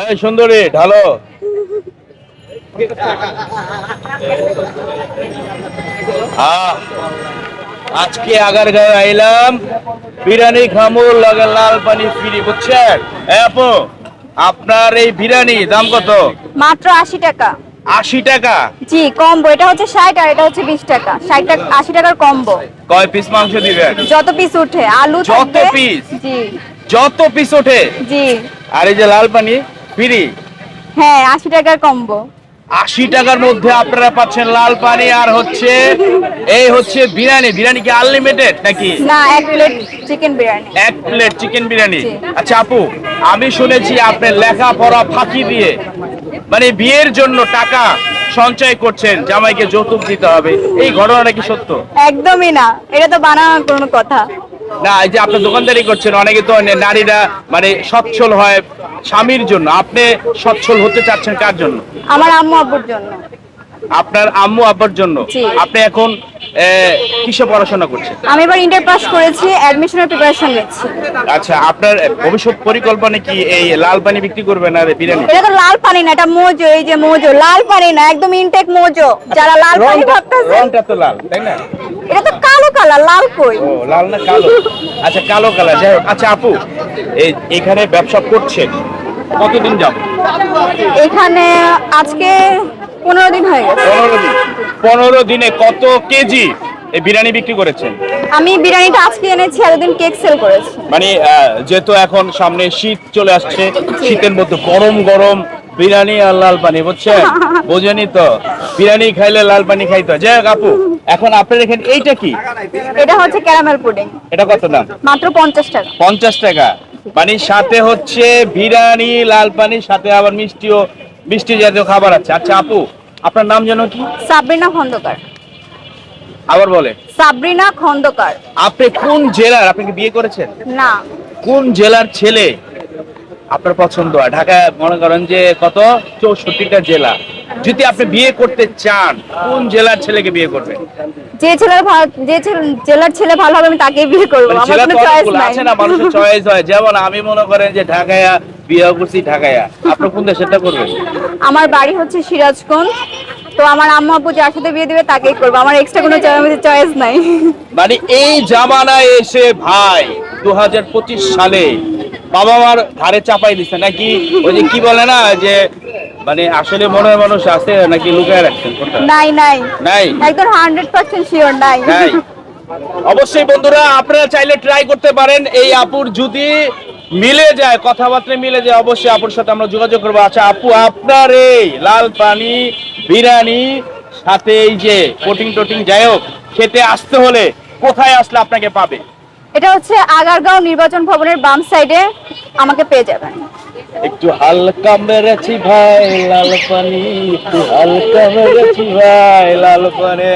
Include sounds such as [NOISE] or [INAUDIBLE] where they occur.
এই সুন্দরী ঢালো। আজকে আগার গায়ে আইলাম বিরিয়ানি খামু লাগে লাল পানি ফ্রি বুঝছেন? আপু আপনার এই বিরিয়ানি দাম কত? মাত্র আশি টাকা। আশি টাকা? জি কম্বো এটা হচ্ছে ষাট আর এটা হচ্ছে বিশ টাকা। ষাট টাকা আশি টাকার কম্বো। কয় পিস মাংস দিবেন? যত পিস উঠে আলু যত পিস জি। যত পিস ওঠে জি। আর এই যে লাল পানি? ফ্রি হ্যাঁ আশি টাকার কম্বো আশি টাকার মধ্যে আপনারা পাচ্ছেন লাল পানি আর হচ্ছে এই হচ্ছে বিরিয়ানি। বিরিয়ানি কি আনলিমিটেড নাকি? না এক প্লেট চিকেন বিরিয়ানি। এক প্লেট চিকেন বিরিয়ানি। আচ্ছা আপু আমি শুনেছি আপনি লেখাপড়া ফাঁকি দিয়ে মানে বিয়ের জন্য টাকা সঞ্চয় করছেন জামাইকে যৌতুক দিতে হবে। এই ঘটনাটা কি সত্য? একদমই না এটা তো বানানোর কোনো কথা। না এই যে আপনি দোকানদারি করছেন অনেকে তো নারীরা মানে সচ্ছল হয় স্বামীর জন্য। আপনি সচ্ছল হতে চাচ্ছেন কার জন্য? আমার আম্মু আব্বুর জন্য। আপনার আম্মু আব্বার জন্য। আপনি এখন কিসে পড়াশোনা করছেন? আমি এবার ইন্টার পাস করেছি অ্যাডমিশনের প্রিপারেশন নিচ্ছি। আচ্ছা আপনার ভবিষ্যৎ পরিকল্পনা কি? এই লাল পানি বিক্রি করবেন আর বিরিয়ানি? এটা তো লাল পানি না এটা মোজো এই যে মোজো লাল পানি না একদম ইনটেক মোজো। যারা লাল পানি ভাবতেছে রংটা তো লাল তাই না? এটা তো কালো কালার লাল কই? ও লাল না কালো? আচ্ছা কালো কালার যাই। আচ্ছা আপু এই এখানে ব্যবসা করছেন কতদিন যাব এখানে আজকে পনেরো দিন হয়ে গেছে। পনেরো দিন। পনেরো দিনে কত কেজি এই বিরিয়ানি বিক্রি করেছেন? আমি বিরিয়ানিটা আজকে এনেছি এতদিন কেক সেল করেছি। মানে যেহেতু এখন সামনে শীত চলে আসছে শীতের মধ্যে গরম গরম বিরিয়ানি আর লাল পানি বুঝছেন? [LAUGHS] বোঝেনি তো। বিরিয়ানি খাইলে লাল পানি খাইতে। যাই হোক আপু এখন আপনার এখানে এইটা কি? এটা হচ্ছে ক্যারামেল পুডিং। এটা কত দাম? মাত্র পঞ্চাশ টাকা। পঞ্চাশ টাকা। মানে সাথে হচ্ছে বিরিয়ানি লাল পানি সাথে আবার মিষ্টিও। মিষ্টি জাতীয় খাবার আছে। আচ্ছা আপু আপনার নাম যেন কি? সাবরিনা খন্দকার। আবার বলে। সাবরিনা খন্দকার। আপনি কোন জেলার? আপনি কি বিয়ে করেছেন? না। কোন জেলার ছেলে? আপনার পছন্দ হয়। ঢাকা মনে করেন যে কত? চৌষট্টিটা জেলা। যদি আপনি বিয়ে করতে চান কোন জেলার ছেলেকে বিয়ে করবেন? যে ছেলের যে জেলার ছেলে ভালো হবে আমি তাকেই বিয়ে করব। মানে আমার কোনো চয়েস নাই। আছে না মানুষের চয়েস হয়। যেমন আমি মনে করেন যে ঢাকায়া বিয়ে করছি ঢাকায়া। কোন দেশেরটা করবেন আমার বাড়ি হচ্ছে সিরাজগঞ্জ। তো আমার আম্মা আব্বু যার সাথে বিয়ে দিবে তাকেই করব। আমার এক্সট্রা কোনো চয়েস নাই। মানে এই জামানায় এসে ভাই দু সালে বাবা মার ঘাড়ে চাপাই দিচ্ছে নাকি ওই যে কি বলে না যে মানে আসলে মনের মানুষ আছে নাকি লুকায় রাখছেন নাই নাই। নাই? একদম হান্ড্রেড পার্সেন্ট শিওর নাই। অবশ্যই বন্ধুরা আপনারা চাইলে ট্রাই করতে পারেন। এই আপুর যদি মিলে যায় কথাবার্তা মিলে যায় অবশ্যই আপুর সাথে আমরা যোগাযোগ করব। আচ্ছা আপু আপনার এই লাল পানি বিরিয়ানি সাথে এই যে কোটিং টোটিং যাই হোক খেতে আসতে হলে কোথায় আসলে আপনাকে পাবে? এটা হচ্ছে আগারগাঁও নির্বাচন ভবনের বাম সাইডে আমাকে পেয়ে যাবেন। একটু হালকা মেরেছি ভাই লাল পানি একটু হালকা মেরেছি ভাই লাল পানি।